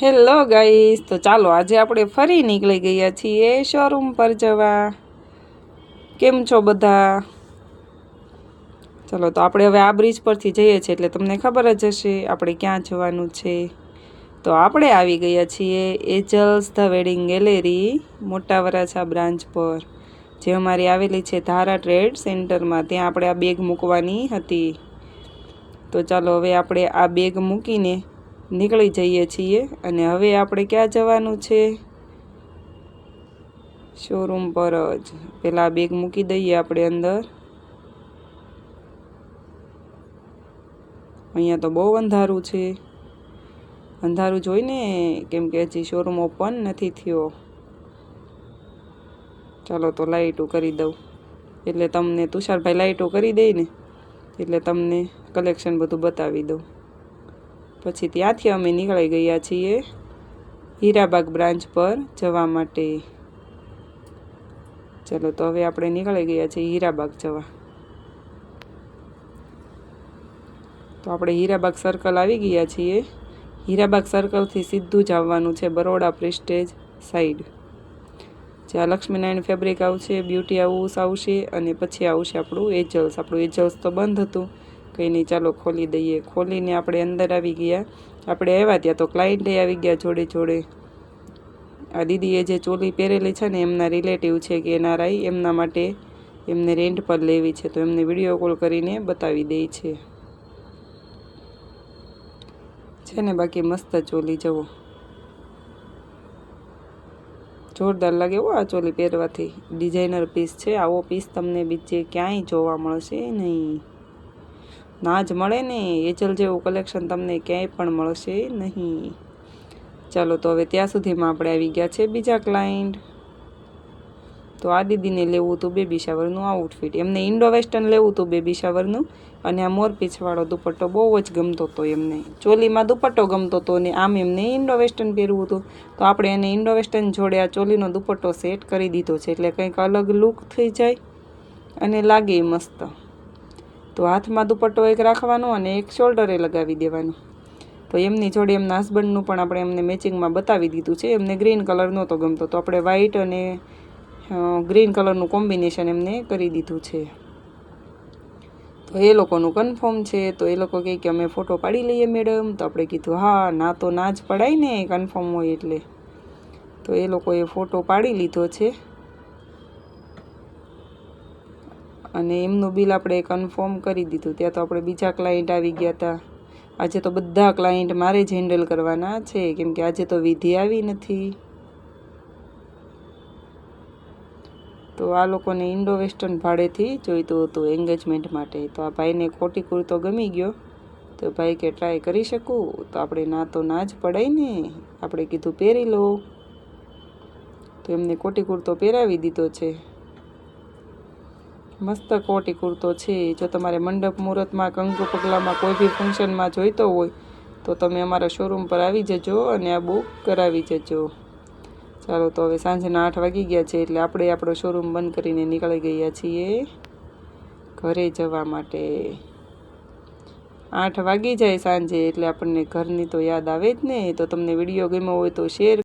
Hello guys, તો ચાલો આજે આપણે ફરી નીકળી ગયા છીએ શોરૂમ પર જવા. કેમ છો બધા? ચલો, તો આપણે હવે આ બ્રિજ પરથી જઈએ છીએ એટલે તમને ખબર જ હશે આપણે ક્યાં જવાનું છે. તો આપણે આવી ગયા છીએ એજલ્સ ધ વેડિંગ ગેલેરી, મોટા વરાછા બ્રાન્ચ પર, જે અમારી આવેલી છે ધારા ટ્રેડ સેન્ટરમાં. ત્યાં આપણે આ બેગ મૂકવાની હતી. તો ચાલો હવે આપણે આ બેગ મૂકીને નીકળી જઈએ છીએ અને હવે આપણે ક્યાં જવાનું છે? શોરૂમ પર જ. પહેલાં બેગ મૂકી દઈએ આપણે અંદર. અહીંયા તો બહુ અંધારું છે. અંધારું જોઈને કેમ કે હજી શોરૂમ ઓપન નથી થયો. ચાલો તો લાઇટો કરી દઉં. એટલે તમને તુષારભાઈ લાઇટો કરી દે ને. એટલે તમને કલેક્શન બધું બતાવી દઉં. પછી ત્યાંથી અમે નીકળી ગયા છીએ હીરાબાગ બ્રાન્ચ પર જવા માટે. ચલો, તો હવે આપણે નીકળી ગયા છીએ હીરાબાગ જવા. તો આપણે હીરાબાગ સર્કલ આવી ગયા છીએ. હીરાબાગ સર્કલથી સીધું જ આવવાનું છે બરોડા પ્રેસ્ટેજ સાઈડ જ્યાં લક્ષ્મીનારાયણ ફેબ્રિક આવશે બ્યુટી હાઉસ આવશે અને પછી આવશે આપણું એજલ્સ આપણું એજલ્સ તો બંધ હતું. કંઈ નહીં, ચાલો ખોલી દઈએ. ખોલીને આપણે અંદર આવી ગયા. આપણે આવ્યા ત્યાં તો ક્લાયન્ટે આવી ગયા જોડે જોડે. આ દીદીએ જે ચોલી પહેરેલી છે ને, એમના રિલેટિવ છે કે એનઆરઆઈ એમના માટે એમને રેન્ટ પર લેવી છે. તો એમને વીડિયો કોલ કરીને બતાવી દે છે. છે ને, બાકી મસ્ત ચોલી જવો જોરદાર લાગે એવો આ ચોલી પહેરવાથી. ડિઝાઇનર પીસ છે. આવો પીસ તમને બીજે ક્યાંય જોવા મળશે નહીં. ના જ મળે ને એચલ જેવું કલેક્શન તમને ક્યાંય પણ મળશે નહીં. ચાલો તો હવે ત્યાં સુધીમાં આપણે આવી ગયા છે બીજા ક્લાયન્ટ તો આ દીદીને લેવું હતું બેબી શાવરનું આઉટફિટ એમને ઇન્ડો વેસ્ટર્ન લેવું હતું બેબી શાવરનું અને આ મોર પીછવાળો દુપટ્ટો બહુ જ ગમતો હતો એમને. ચોલીમાં દુપટ્ટો ગમતો હતો ને આમ એમને ઇન્ડો વેસ્ટર્ન પહેરવું હતું. તો આપણે એને ઇન્ડો વેસ્ટર્ન જોડે આ ચોલીનો દુપટ્ટો સેટ કરી દીધો છે. એટલે કંઈક અલગ લુક થઈ જાય અને લાગે મસ્ત. તો હાથમાં દુપટ્ટો એક રાખવાનો અને એક શોલ્ડરે લગાવી દેવાનો. તો એમની જોડે એમના હસબન્ડનું પણ આપણે એમને મેચિંગમાં બતાવી દીધું છે. એમને ગ્રીન કલર નહોતો ગમતો. તો આપણે વ્હાઈટ અને ગ્રીન કલરનું કોમ્બિનેશન એમને કરી દીધું છે. તો એ લોકોનું કન્ફર્મ છે. તો એ લોકો કહે કે અમે ફોટો પાડી લઈએ મેડમ તો આપણે કીધું, હા, ના તો ના જ પડાય ને કન્ફર્મ હોય એટલે. તો એ લોકોએ ફોટો પાડી લીધો છે. અને એમનું બિલ આપણે કન્ફર્મ કરી દીધું. ત્યાં તો આપણે બીજા ક્લાયન્ટ આવી ગયા હતા આજે તો બધા ક્લાયન્ટ મારે જ હેન્ડલ કરવાના છે, કેમ કે આજે તો વિધિ આવી નથી. તો આ લોકોને ઇન્ડો વેસ્ટર્ન ભાડેથી જોઈતું હતું એન્ગેજમેન્ટ માટે. તો આ ભાઈને ખોટી કુર્તો ગમી ગયો. તો ભાઈ કે ટ્રાય કરી શકું? તો આપણે ના તો ના જ પડાય ને. આપણે કીધું, પહેરી લો. તો એમને કોટી કુર્તો પહેરાવી દીધો છે. મસ્ત કોટી કુર્તો છે. જો તમારે મંડપ મુહૂર્તમાં કંકુ પગલામાં કોઈ બી ફંક્શનમાં જોઈતો હોય, તો તમે અમારા શોરૂમ પર આવી જજો અને આ બુક કરાવી જજો. ચાલો, તો હવે સાંજના આઠ વાગી ગયા છે એટલે આપણે આપણો શોરૂમ બંધ કરીને નીકળી ગયા છીએ ઘરે જવા માટે. આઠ વાગી જાય સાંજે એટલે આપણને ઘરની તો યાદ આવે જ ને. તો તમને વીડિયો ગમ્યો હોય તો શેર